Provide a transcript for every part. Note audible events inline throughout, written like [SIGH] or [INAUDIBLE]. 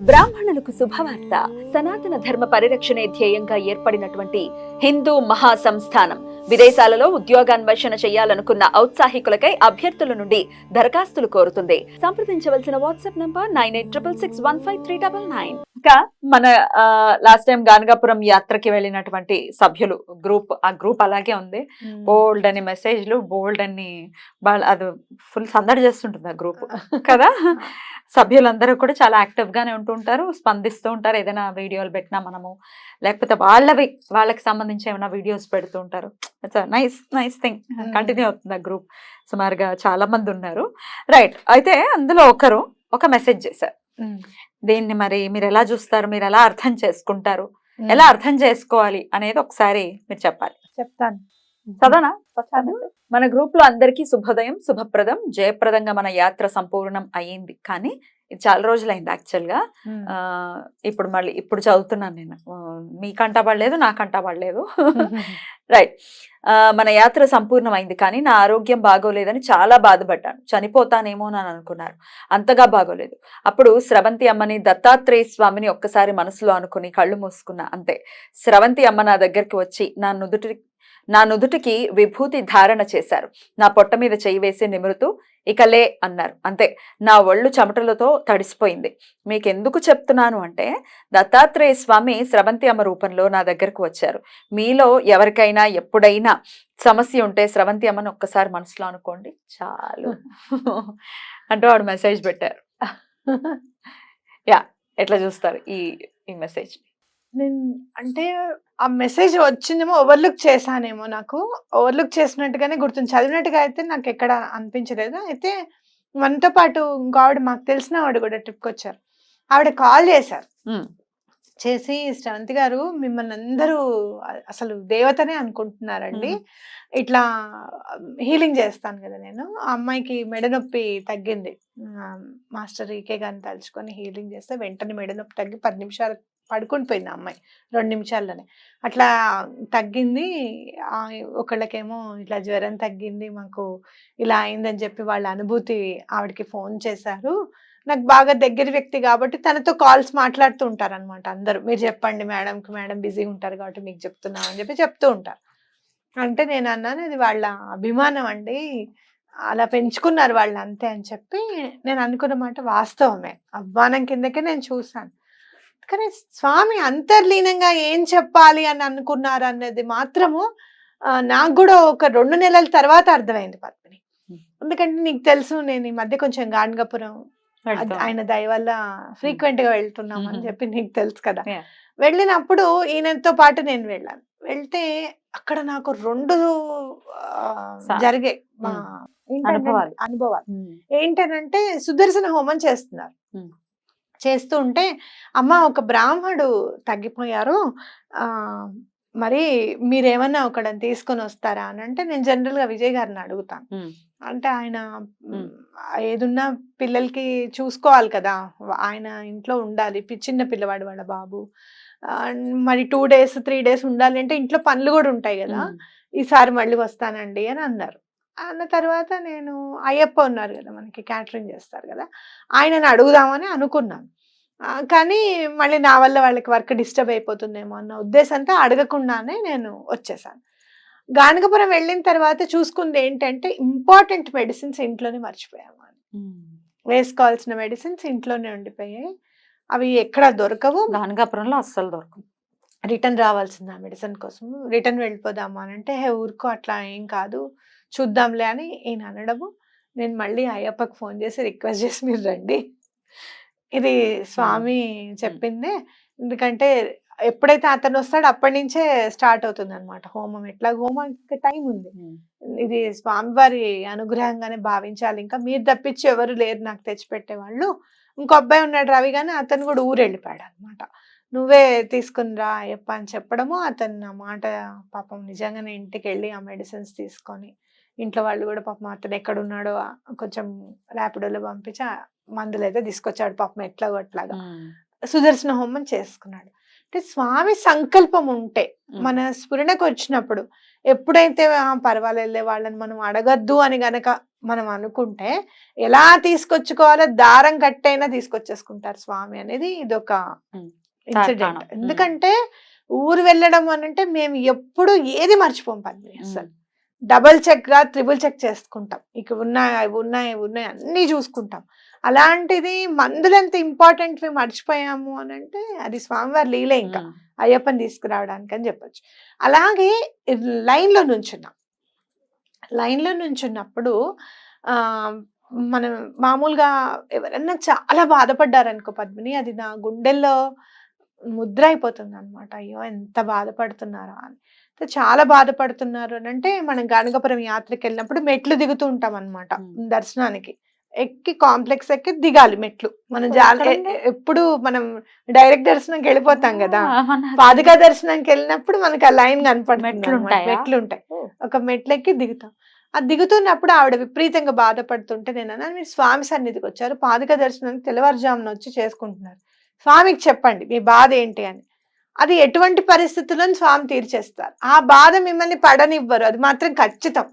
బ్రాహ్మణులకు శుభవార్త సనాతన ధర్మ పరిరక్షణే ధ్యేయంగా ఏర్పడినటువంటి హిందూ మహాసంస్థానం. విదేశాలలో ఉద్యోగాన్వేషణ చేయాలనుకున్న ఔత్సాహికులకై అభ్యర్థుల నుండి దరఖాస్తులు కోరుతుంది. సంప్రదించవలసిన WhatsApp number nine eight triple six one five three double nine. ఇంకా మన లాస్ట్ టైం గానగాపురం యాత్రకి వెళ్ళినటువంటి సభ్యులు గ్రూప్ ఆ గ్రూప్ అలాగే ఉంది. బోల్డ్ అని మెసేజ్లు బోల్డ్ అని అది ఫుల్ సందడి చేస్తుంటుంది ఆ గ్రూప్. [LAUGHS] కదా? సభ్యులందరూ కూడా చాలా యాక్టివ్ గానే ఉంటూ ఉంటారు స్పందిస్తూ ఉంటారు ఏదైనా వీడియోలు పెట్టినా మనము. లేకపోతే వాళ్ళవి వాళ్ళకి సంబంధించి ఏమైనా వీడియోస్ పెడుతూ ఉంటారు. Nice nice thing. కంటిన్యూ అవుతుంది ఆ గ్రూప్ సుమారుగా చాలా మంది ఉన్నారు. రైట్ అయితే అందులో ఒకరు ఒక మెసేజ్ చేశారు. దీన్ని మరి మీరు ఎలా చూస్తారు? మీరు ఎలా అర్థం చేసుకుంటారు? ఎలా అర్థం చేసుకోవాలి? అనేది ఒకసారి మీరు చెప్పాలి. చెప్తాను. చదవనా? మన గ్రూప్లో అందరికీ శుభోదయం శుభప్రదం జయప్రదంగా మన యాత్ర సంపూర్ణం అయ్యింది. కానీ ఇది చాలా రోజులైంది యాక్చువల్గా ఆ, ఇప్పుడు మళ్ళీ ఇప్పుడు చదువుతున్నాను నేను. మీకంటా పడలేదు నాకంటా పడలేదు. [LAUGHS] రైట్. మన యాత్ర సంపూర్ణమైంది కానీ నా ఆరోగ్యం బాగోలేదని చాలా బాధపడ్డాను. చనిపోతానేమో అని అనుకున్నారు. అంతగా బాగోలేదు. అప్పుడు స్రవంతి అమ్మని దత్తాత్రేయ స్వామిని ఒక్కసారి మనసులో అనుకుని కళ్ళు మూసుకున్నా అంతే. స్రవంతి అమ్మ నా దగ్గరికి వచ్చి నా నుదుటి నా నుదుటికి విభూతి ధారణ చేశారు. నా పొట్ట మీద చేయి వేసి నిమురుతూ ఇక లే అన్నారు. అంతే నా ఒళ్ళు చెమటలతో తడిసిపోయింది. మీకెందుకు చెప్తున్నాను అంటే దత్తాత్రేయ స్వామి స్రవంతి అమ్మ రూపంలో నా దగ్గరకు వచ్చారు. మీలో ఎవరికైనా ఎప్పుడైనా సమస్య ఉంటే స్రవంతి అమ్మని ఒక్కసారి మనసులో అనుకోండి చాలు [LAUGHS] అంటూ వాడు మెసేజ్ పెట్టారు. [LAUGHS] యా ఎట్లా చూస్తారు ఈ ఈ మెసేజ్ నేను అంటే ఆ మెసేజ్ వచ్చిందేమో ఓవర్లుక్ చేశానేమో నాకు. ఓవర్లుక్ చేసినట్టుగానే గుర్తుంది. చదివినట్టుగా అయితే నాకు ఎక్కడ అనిపించలేదు. అయితే మనతో పాటు ఇంకో ఆవిడ మాకు తెలిసిన ఆవిడ కూడా ట్రిప్కి వచ్చారు. ఆవిడ కాల్ చేశారు. చేసి శ్రవంతి గారు మిమ్మల్ని అందరూ అసలు దేవతనే అనుకుంటున్నారండి. ఇట్లా హీలింగ్ చేస్తాను కదా నేను. ఆ అమ్మాయికి మెడ నొప్పి తగ్గింది. మాస్టర్ ఈకే గారిని తలుచుకొని హీలింగ్ చేస్తే వెంటనే మెడ నొప్పి తగ్గి పది నిమిషాలు పడుకొని పోయింది ఆ అమ్మాయి రెండు నిమిషాల్లోనే. అట్లా తగ్గింది. ఒకళ్ళకేమో ఇట్లా జ్వరం తగ్గింది మాకు ఇలా అయిందని చెప్పి వాళ్ళ అనుభూతి ఆవిడకి ఫోన్ చేశారు. నాకు బాగా దగ్గర వ్యక్తి కాబట్టి తనతో కాల్స్ మాట్లాడుతూ ఉంటారు అనమాట అందరూ. మీరు చెప్పండి మేడంకి మేడం బిజీ ఉంటారు కాబట్టి మీకు చెప్తున్నాం అని చెప్పి చెప్తూ ఉంటారు. అంటే నేను అన్నాను ఇది వాళ్ళ అభిమానం అండి. అలా పెంచుకున్నారు వాళ్ళు అంతే అని చెప్పి నేను అనుకున్న మాట వాస్తవమే. అభిమానం కిందకే నేను చూసాను కానీ స్వామి అంతర్లీనంగా ఏం చెప్పాలి అని అనుకున్నారు అన్నది మాత్రము నాకు కూడా ఒక రెండు నెలల తర్వాత అర్థమైంది పద్మిని. ఎందుకంటే నీకు తెలుసు నేను ఈ మధ్య కొంచెం గాన్గపురం అది ఆయన దయ వల్ల ఫ్రీక్వెంట్గా వెళ్తున్నాం అని. చెప్పి నీకు తెలుసు కదా. వెళ్ళినప్పుడు ఈయనతో పాటు నేను వెళ్ళాను వెళ్తే అక్కడ నాకు రెండు జరిగాయి అనుభవాలు. ఏంటనంటే సుదర్శన హోమం చేస్తున్నారు. చేస్తూ ఉంటే అమ్మ ఒక బ్రాహ్మడు తగ్గిపోయారు. ఆ మరి మీరేమన్నా ఒకడని తీసుకొని వస్తారా? అని అంటే నేను జనరల్గా విజయ్ గారిని అడుగుతాను. అంటే ఆయన ఏదున్నా పిల్లలకి చూసుకోవాలి కదా ఆయన ఇంట్లో ఉండాలి. చిన్న పిల్లవాడు వాళ్ళ బాబు. మరి టూ డేస్ త్రీ డేస్ ఉండాలి అంటే ఇంట్లో పనులు కూడా ఉంటాయి కదా. ఈసారి మళ్ళీ వస్తానండి అని అన్నారు. అన్న తర్వాత నేను అయ్యప్ప ఉన్నారు కదా మనకి క్యాటరింగ్ చేస్తారు కదా ఆయనను అడుగుదామని అనుకున్నాను. కానీ మళ్ళీ నా వల్ల వాళ్ళకి వర్క్ డిస్టర్బ్ అయిపోతుందేమో అన్న ఉద్దేశంతో అడగకుండానే నేను వచ్చేసాను. గానగపురం వెళ్ళిన తర్వాత చూసుకుంది ఏంటంటే ఇంపార్టెంట్ మెడిసిన్స్ ఇంట్లోనే మర్చిపోయాము అని. వేసుకోవాల్సిన మెడిసిన్స్ ఇంట్లోనే ఉండిపోయాయి. అవి ఎక్కడ దొరకవు. గానగాపురంలో అస్సలు దొరకదు రిటర్న్ రావాల్సింది ఆ మెడిసిన్ కోసం. రిటర్న్ వెళ్ళిపోదామా అని అంటే "హే, ఊరుకో అట్లా ఏం కాదు. చూద్దాంలే అని ఈయన అనడము. నేను మళ్ళీ అయ్యప్పకి ఫోన్ చేసి రిక్వెస్ట్ చేసి మీరు రండి. ఇది స్వామి చెప్పిందే. ఎందుకంటే ఎప్పుడైతే అతను వస్తాడో అప్పటి నుంచే స్టార్ట్ అవుతుంది అనమాట హోమం. ఎట్లా? హోమానికి టైం ఉంది. ఇది స్వామివారి అనుగ్రహంగానే భావించాలి. ఇంకా మీరు తప్పించి ఎవరు లేరు నాకు తెచ్చిపెట్టే వాళ్ళు. ఇంకో అబ్బాయి ఉన్నాడు రవి కానీ అతను కూడా ఊరు వెళ్ళిపోయాడు అనమాట నువ్వే తీసుకుని రా అయ్యప్ప అని చెప్పడము అతను నా మాట పాపం నిజంగానే ఇంటికి వెళ్ళి ఆ మెడిసిన్స్ తీసుకొని ఇంట్లో వాళ్ళు కూడా పాపం అతను ఎక్కడ ఉన్నాడో ఆ కొంచెం ర్యాపిడోలో పంపించి మందులు అయితే తీసుకొచ్చాడు పాపం ఎట్లాగో అట్లాగా సుదర్శన హోమం చేసుకున్నాడు. అంటే స్వామి సంకల్పం ఉంటే మన స్ఫురణకు వచ్చినప్పుడు ఎప్పుడైతే "ఆ, పర్వాలేదులే వాళ్ళని మనం అడగద్దు అని గనక మనం అనుకుంటే ఎలా తీసుకొచ్చుకోవాలో దారం కట్టైనా తీసుకొచ్చేసుకుంటారు స్వామి అనేది ఇదొక. ఇన్సిడెంట్. ఎందుకంటే ఊరు వెళ్ళడం అని అంటే మేము ఎప్పుడు ఏది మర్చిపోం పద్మిని అసలు. డబల్ చెక్గా త్రిబుల్ చెక్ చేసుకుంటాం. ఇక ఉన్నాయి అవి ఉన్నాయి ఇవి ఉన్నాయి అన్ని చూసుకుంటాం. అలాంటిది మందులు ఎంత ఇంపార్టెంట్ మర్చిపోయాము అని అంటే అది స్వామివారి లీలే ఇంకా. అయ్యప్పని తీసుకురావడానికి అని చెప్పొచ్చు. అలాగే లైన్లో నుంచున్నాం. లైన్లో నుంచున్నప్పుడు ఆ మనం మామూలుగా ఎవరన్నా చాలా బాధపడ్డారనుకో పద్మిని అది నా గుండెల్లో ముద్ర అయిపోతుంది అనమాట అయ్యో! ఎంత బాధపడుతున్నారో అని. అయితే చాలా బాధపడుతున్నారు అని అంటే మనం గానగపురం యాత్రకి వెళ్ళినప్పుడు మెట్లు దిగుతూ ఉంటాం అనమాట. దర్శనానికి. ఎక్కి కాంప్లెక్స్ ఎక్కి దిగాలి మెట్లు. మనం? ఎప్పుడు మనం డైరెక్ట్ దర్శనంకి వెళ్ళిపోతాం కదా. ఆహా, నాకు పాదుకా దర్శనానికి వెళ్ళినప్పుడు మనకి ఆ లైన్ కనపడుతుంది మెట్లు. ఉంటాయా? మెట్లు ఉంటాయి. ఓ. ఒక మెట్లు ఎక్కి దిగుతాం. ఆ దిగుతున్నప్పుడు ఆవిడ విపరీతంగా బాధపడుతుంటే నేను అన్నాను మీరు స్వామి సన్నిధికి వచ్చారు. పాదుక దర్శనానికి తెల్లవారుజామున వచ్చి చేసుకుంటున్నారు. స్వామికి చెప్పండి మీ బాధ ఏంటి అని. అది ఎటువంటి పరిస్థితుల్లో స్వామి తీర్చేస్తారు. ఆ బాధ మిమ్మల్ని పడనివ్వరు. అది మాత్రం ఖచ్చితం.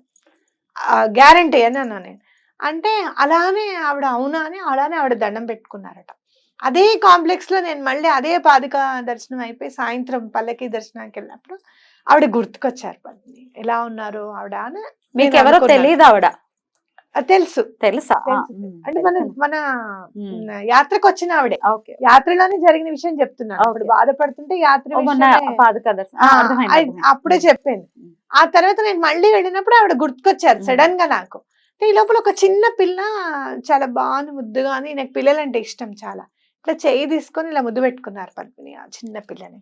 గ్యారంటీ అని అన్నా నేను. అంటే అలానే ఆవిడ అవునా అని అలానే ఆవిడ దండం పెట్టుకున్నారట. అదే కాంప్లెక్స్లో నేను మళ్ళీ అదే పాదుక దర్శనం అయిపోయి సాయంత్రం పల్లకి దర్శనానికి వెళ్ళినప్పుడు ఆవిడ గుర్తుకొచ్చారు. పద్మిని ఎలా ఉన్నారు ఆవిడ? అని మీకు ఎవరో. తెలియదు ఆవిడ. తెలుసు తెలుసా అంటే మన. మన. యాత్రకు వచ్చిన ఆవిడే యాత్రలోనే జరిగిన విషయం చెప్తున్నాను అప్పుడు. బాధపడుతుంటే యాత్ర. అప్పుడే ఉమ్. ఆ తర్వాత నేను మళ్ళీ వెళ్ళినప్పుడు ఆవిడ గుర్తుకొచ్చారు. సడన్గా నాకు ఈ లోపల ఒక చిన్న పిల్ల చాలా బాగుంది ముద్దుగా అని నాకు పిల్లలంటే ఇష్టం చాలా ఇట్లా చెయ్యి తీసుకొని ఇలా ముద్దు పెట్టుకున్నారు పద్మిని ఆ చిన్న పిల్లని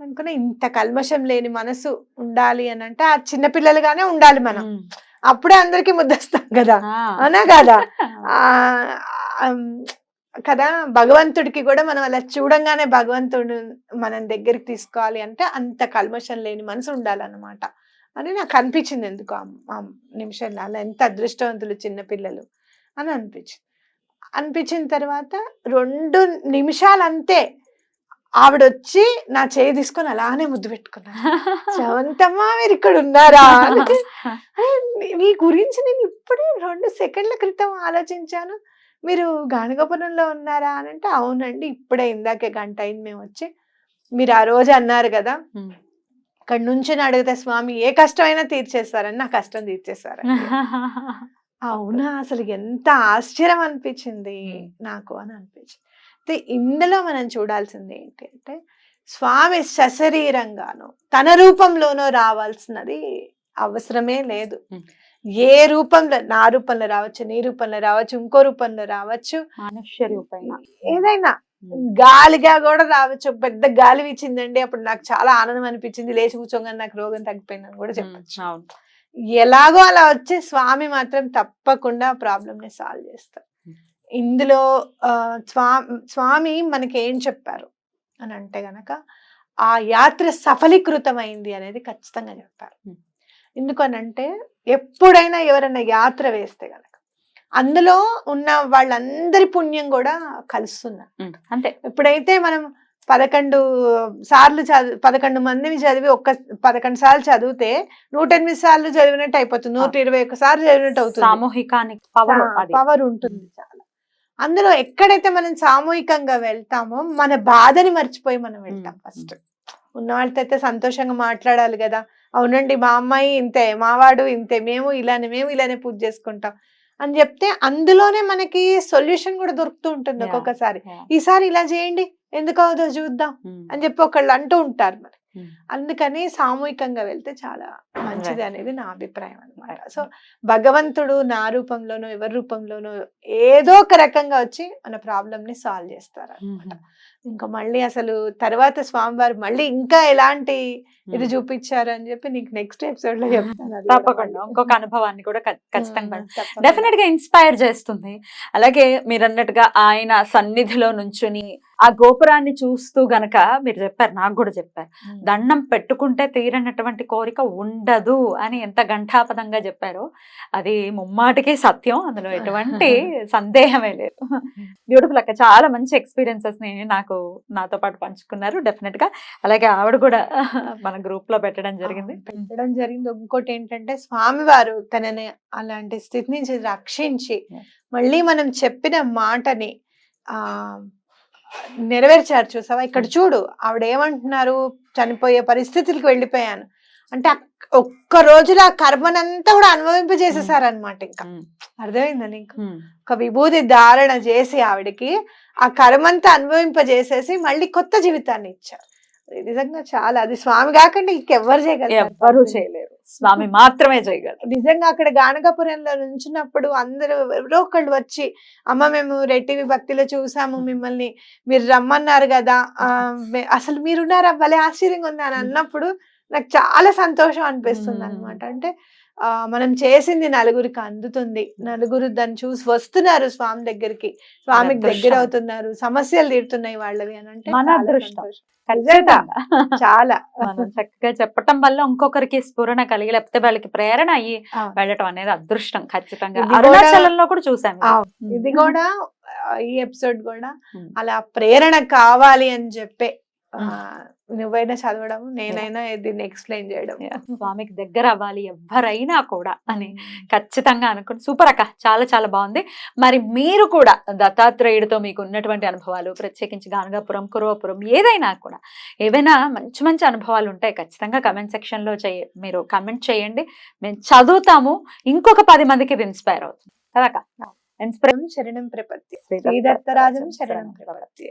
అనుకున్నా ఇంత కల్మషం లేని మనసు ఉండాలి అని అంటే ఆ చిన్న పిల్లలుగానే ఉండాలి మనం. అప్పుడే అందరికి ముద్దొస్తాం కదా. ఆ. అవునా కదా? [LAUGHS] కదా? భగవంతుడికి కూడా మనం అలా చూడంగానే భగవంతుడు మనం దగ్గరికి తీసుకోవాలి అంటే అంత కల్మషం లేని మనసు ఉండాలన్నమాట. అని నాకు అనిపించింది ఎందుకు ఆ- నిమిషంలో. అలా ఎంత అదృష్టవంతులు చిన్నపిల్లలు అని అనిపించింది. అనిపించిన తర్వాత రెండు నిమిషాలు అంతే ఆవిడ వచ్చి నా చేయి తీసుకొని అలానే ముద్దు పెట్టుకున్నాను [LAUGHS] చవంతమ్మా మీరు ఇక్కడ ఉన్నారా? అంటే, "అరే, మీ- గురించి నేను ఇప్పుడే రెండు సెకండ్ల క్రితం ఆలోచించాను. మీరు గానగోపురంలో ఉన్నారా? అని అంటే అవునండి ఇప్పుడే ఇందాకే గంట అయింది మేము వచ్చి. మీరు ఆ రోజు అన్నారు కదా. ఇక్కడ నుంచి అడిగితే స్వామి ఏ కష్టమైనా తీర్చేస్తారని నా కష్టం తీర్చేస్తారని. [LAUGHS] అవునా అసలు ఎంత ఆశ్చర్యం అనిపించింది. నాకు అని అనిపించింది. అయితే ఇందులో మనం చూడాల్సింది ఏంటి అంటే స్వామి సశరీరంగాను తన రూపంలోనో రావాల్సినది అవసరమే లేదు. ఏ రూపంలో నా రూపంలో రావచ్చు నీ రూపంలో రావచ్చు ఇంకో రూపంలో రావచ్చు. మనుష్య రూపైన ఏదైనా. గాలిగా కూడా రావచ్చు. పెద్ద గాలి వీచిందండి అప్పుడు నాకు చాలా ఆనందం అనిపించింది. లేచి కూర్చోగానే నాకు రోగం తగ్గిపోయిందని కూడా చెప్పచ్చు. ఎలాగో అలా వచ్చే స్వామి మాత్రం తప్పకుండా ప్రాబ్లమ్ని సాల్వ్ చేస్తారు. ఇందులో ఆ, స్వా- స్వామి మనకి ఏం చెప్పారు? అని అంటే గనక ఆ యాత్ర సఫలీకృతమైంది అనేది ఖచ్చితంగా చెప్పారు. ఎందుకనంటే ఎప్పుడైనా ఎవరైనా యాత్ర వేస్తే గనక అందులో ఉన్న వాళ్ళందరి పుణ్యం కూడా కలుస్తున్నారు ఉమ్, అంతే. ఎప్పుడైతే మనం పదకొండు సార్లు చదివి పదకొండు మందిని చదివి ఒక్క పదకొండు సార్లు చదివితే నూట ఎనిమిది సార్లు చదివినట్టు అయిపోతుంది. నూట ఇరవై ఒక్క సార్లు చదివినట్టు అవుతుంది. సామూహికానికి పవర్ ఉంటుంది అందులో ఎక్కడైతే మనం సామూహికంగా వెళ్తామో మన బాధని మర్చిపోయి మనం వెళ్తాం ఫస్ట్ ఉన్న వాళ్ళతో అయితే సంతోషంగా మాట్లాడాలి కదా అవునండి మా అమ్మాయి ఇంతే మావాడు ఇంతే మేము ఇలానే మేము ఇలానే పూజ చేసుకుంటాం అని చెప్తే అందులోనే మనకి సొల్యూషన్ కూడా దొరుకుతూ ఉంటుంది. ఒక్కొక్కసారి. ఈసారి ఇలా చేయండి ఎందుకు అవుదో చూద్దాం అని చెప్పి ఒకళ్ళు అంటూ ఉంటారు మరి. అందుకని సామూహికంగా వెళ్తే చాలా మంచిది. అనేది నా అభిప్రాయం అనమాట. సో భగవంతుడు నా రూపంలోనో ఎవరి రూపంలోనో ఏదో ఒక రకంగా వచ్చి మన ప్రాబ్లమ్ని సాల్వ్ చేస్తారు అనమాట ఇంకా మళ్ళీ అసలు తర్వాత స్వామివారు మళ్ళీ ఇంకా ఎలాంటి ఇది. చూపించారు అని చెప్పి నీకు నెక్స్ట్ ఎపిసోడ్లో [LAUGHS] చెప్తాను తప్పకుండా. ఇంకొక అనుభవాన్ని కూడా ఖచ్చితంగా. డెఫినెట్గా ఇన్స్పైర్ చేస్తుంది అలాగే మీరు అన్నట్టుగా ఆయన సన్నిధిలో నుంచుని ఆ గోపురాన్ని చూస్తూ గనక మీరు చెప్పారు నాకు కూడా చెప్పారు. దండం పెట్టుకుంటే తీరనటువంటి కోరిక ఉండదు అని ఎంత ఘంటాపదంగా చెప్పారో అది ముమ్మాటికి సత్యం అందులో ఎటువంటి [LAUGHS] సందేహమే లేదు బ్యూటిఫుల్ అక్క చాలా మంచి ఎక్స్పీరియన్సెస్ని నాకు నాకు నాతో పాటు పంచుకున్నారు డెఫినెట్గా అలాగే ఆవిడ కూడా మన గ్రూప్లో పెట్టడం జరిగింది. పెట్టడం జరిగింది. ఇంకోటి ఏంటంటే స్వామివారు తనని అలాంటి స్థితి నుంచి రక్షించి. మళ్ళీ మనం చెప్పిన మాటని ఆ నెరవేర్చారు చూసావా? ఇక్కడ చూడు ఆవిడ ఏమంటున్నారు చనిపోయే పరిస్థితులకు వెళ్ళిపోయాను. అంటే ఒక్క రోజులో ఆ కర్మనంతా కూడా అనుభవింపజేసేసారనమాట ఇంకా. ఉమ్, అర్థమైందా నీకు? ఉమ్, ఒక విభూతి ధారణ చేసి ఆవిడకి ఆ కర్మంతా అనుభవింపజేసేసి మళ్ళీ కొత్త జీవితాన్ని ఇచ్చారు. నిజంగా చాలా అది స్వామి కాకుండా ఇంకెవ్వరు చేయగలరు. ఎవ్వరూ చేయలేరు. స్వామి మాత్రమే చేయగలరు. నిజంగా అక్కడ గానగాపురంలో నుంచినప్పుడు అందరూ ఎవరో ఒకళ్ళు వచ్చి అమ్మ మేము రెట్టివి భక్తిలో చూసాము మిమ్మల్ని మీరు రమ్మన్నారు కదా [LAUGHS] అసలు మీరున్నారా? భలే ఆశ్చర్యంగా ఉంది అని అన్నప్పుడు నాకు చాలా సంతోషం అనిపిస్తుంది. అనమాట అంటే మనం చేసింది నలుగురికి అందుతుంది నలుగురు దాన్ని చూసి వస్తున్నారు స్వామి దగ్గరికి స్వామికి దగ్గర. అవుతున్నారు సమస్యలు తీరుతున్నాయి వాళ్ళవి అని అంటే మన చాలా అదృష్టం. చాలా మనం చక్కగా చెప్పటం వల్ల ఇంకొకరికి స్ఫురణ కలిగి లేకపోతే వాళ్ళకి ప్రేరణ అయ్యి. వెళ్ళటం అనేది అదృష్టం ఖచ్చితంగా అరుణాచలంలో కూడా చూసాము ఉమ్. ఇది కూడా ఈ ఎపిసోడ్ కూడా. అలా ప్రేరణ కావాలి అని చెప్పే. నువ్వైనా చదవడం నేనైనా దీన్ని ఎక్స్ప్లెయిన్ చేయడం. స్వామికి దగ్గర అవ్వాలి ఎవరైనా కూడా అని ఖచ్చితంగా అనుకుని సూపర్ అక్క చాలా చాలా బాగుంది. మరి మీరు కూడా దత్తాత్రేయుడితో మీకు ఉన్నటువంటి అనుభవాలు ప్రత్యేకించి గానగాపురం కురవపురం ఏదైనా కూడా ఏవైనా మంచి మంచి అనుభవాలు ఉంటాయి ఖచ్చితంగా కమెంట్ సెక్షన్లో చేయ మీరు కమెంట్ చేయండి. మేము చదువుతాము. ఇంకొక పది మందికి ఇది ఇన్స్పైర్ అవుతుంది కదా ఇన్స్పైర్ శరణం ప్రపత్తి. శ్రీదత్తరాజం శరణం ప్రపత్తి.